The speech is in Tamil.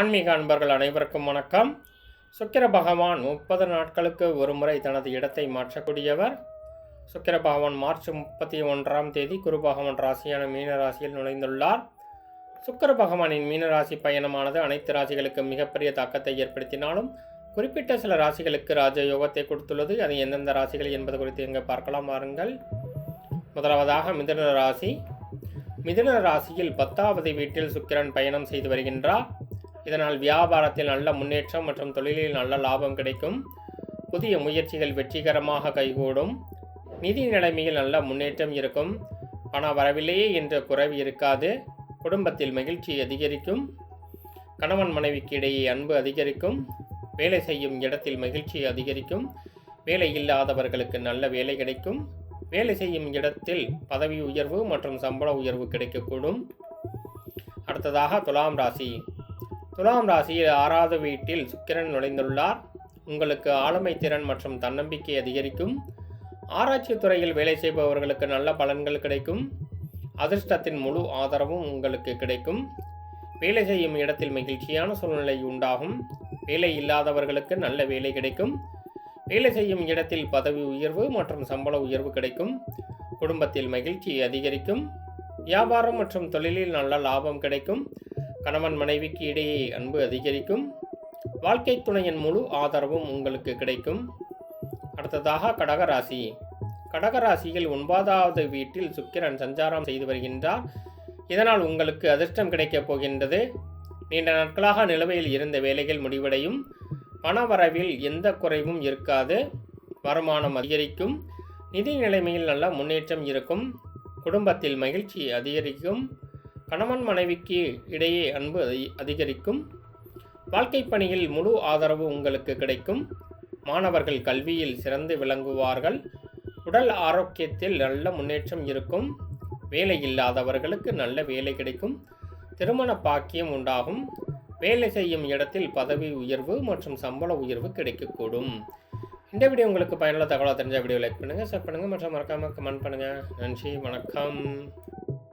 ஆன்மீக அன்பர்கள் அனைவருக்கும் வணக்கம். சுக்கிர பகவான் முப்பது நாட்களுக்கு ஒரு முறை தனது இடத்தை மாற்றக்கூடியவர். சுக்கிர பகவான் மார்ச் முப்பத்தி ஒன்றாம் தேதி குரு பகவான் ராசியான மீன ராசியில் நுழைந்துள்ளார். சுக்கர பகவானின் மீன ராசி பயணமானது அனைத்து ராசிகளுக்கும் மிகப்பெரிய தாக்கத்தை ஏற்படுத்தினாலும் குறிப்பிட்ட சில ராசிகளுக்கு ராஜயோகத்தை கொடுத்துள்ளது. அது எந்தெந்த ராசிகள் என்பது குறித்து இங்கே பார்க்கலாம். வாருங்கள். முதலாவதாக மிதுன ராசி. மிதுன ராசியில் பத்தாவது வீட்டில் சுக்கிரன் பயணம் செய்து வருகின்றார். இதனால் வியாபாரத்தில் நல்ல முன்னேற்றம் மற்றும் தொழிலில் நல்ல லாபம் கிடைக்கும். புதிய முயற்சிகள் வெற்றிகரமாக கைகூடும். நிதி நிலைமையில் நல்ல முன்னேற்றம் இருக்கும். ஆனால் வரவில்லையே என்ற குறைவு இருக்காது. குடும்பத்தில் மகிழ்ச்சி அதிகரிக்கும். கணவன் மனைவிக்கு இடையே அன்பு அதிகரிக்கும். வேலை செய்யும் இடத்தில் மகிழ்ச்சி அதிகரிக்கும். வேலை இல்லாதவர்களுக்கு நல்ல வேலை கிடைக்கும். வேலை செய்யும் இடத்தில் பதவி உயர்வு மற்றும் சம்பள உயர்வு கிடைக்கக்கூடும். அடுத்ததாக துலாம் ராசி. துலாம் ராசியில் ஆறாவது வீட்டில் சுக்கிரன் நுழைந்துள்ளார். உங்களுக்கு ஆளுமை திறன் மற்றும் தன்னம்பிக்கை அதிகரிக்கும். ஆராய்ச்சி துறையில் வேலை செய்பவர்களுக்கு நல்ல பலன்கள் கிடைக்கும். அதிர்ஷ்டத்தின் முழு ஆதரவும் உங்களுக்கு கிடைக்கும். வேலை செய்யும் இடத்தில் மகிழ்ச்சியான சூழ்நிலை உண்டாகும். வேலை இல்லாதவர்களுக்கு நல்ல வேலை கிடைக்கும். வேலை செய்யும் இடத்தில் பதவி உயர்வு மற்றும் சம்பள உயர்வு கிடைக்கும். குடும்பத்தில் மகிழ்ச்சி அதிகரிக்கும். வியாபாரம் மற்றும் தொழிலில் நல்ல லாபம் கிடைக்கும். கணவன் மனைவிக்கு இடையே அன்பு அதிகரிக்கும். வாழ்க்கை துணையின் முழு ஆதரவும் உங்களுக்கு கிடைக்கும். அடுத்ததாக கடகராசி. கடகராசியில் ஒன்பதாவது வீட்டில் சுக்கிரன் சஞ்சாரம் செய்து வருகின்றார். இதனால் உங்களுக்கு அதிர்ஷ்டம் கிடைக்கப் போகின்றது. நீண்ட நாட்களாக நிலுவையில் இருந்த வேலைகள் முடிவடையும். பணவரவில் எந்த குறைவும் இருக்காது. வருமானம் அதிகரிக்கும். நிதி நிலைமையில் நல்ல முன்னேற்றம் இருக்கும். குடும்பத்தில் மகிழ்ச்சி அதிகரிக்கும். கணவன் மனைவிக்கு இடையே அன்பு அதி- அதிகரிக்கும். வாழ்க்கை பணியில் முழு ஆதரவு உங்களுக்கு கிடைக்கும். மாணவர்கள் கல்வியில் சிறந்து விளங்குவார்கள். உடல் ஆரோக்கியத்தில் நல்ல முன்னேற்றம் இருக்கும். வேலை இல்லாதவர்களுக்கு நல்ல வேலை கிடைக்கும். திருமண பாக்கியம் உண்டாகும். வேலை செய்யும் இடத்தில் பதவி உயர்வு மற்றும் சம்பள உயர்வு கிடைக்கக்கூடும். இந்த வீடியோ உங்களுக்கு பயனுள்ள தகவலாக தெரிஞ்ச வீடியோ லைக் பண்ணுங்கள் ஷேர் பண்ணுங்கள் மற்றும் மறக்காமல் கமெண்ட் பண்ணுங்கள் நன்றி வணக்கம்.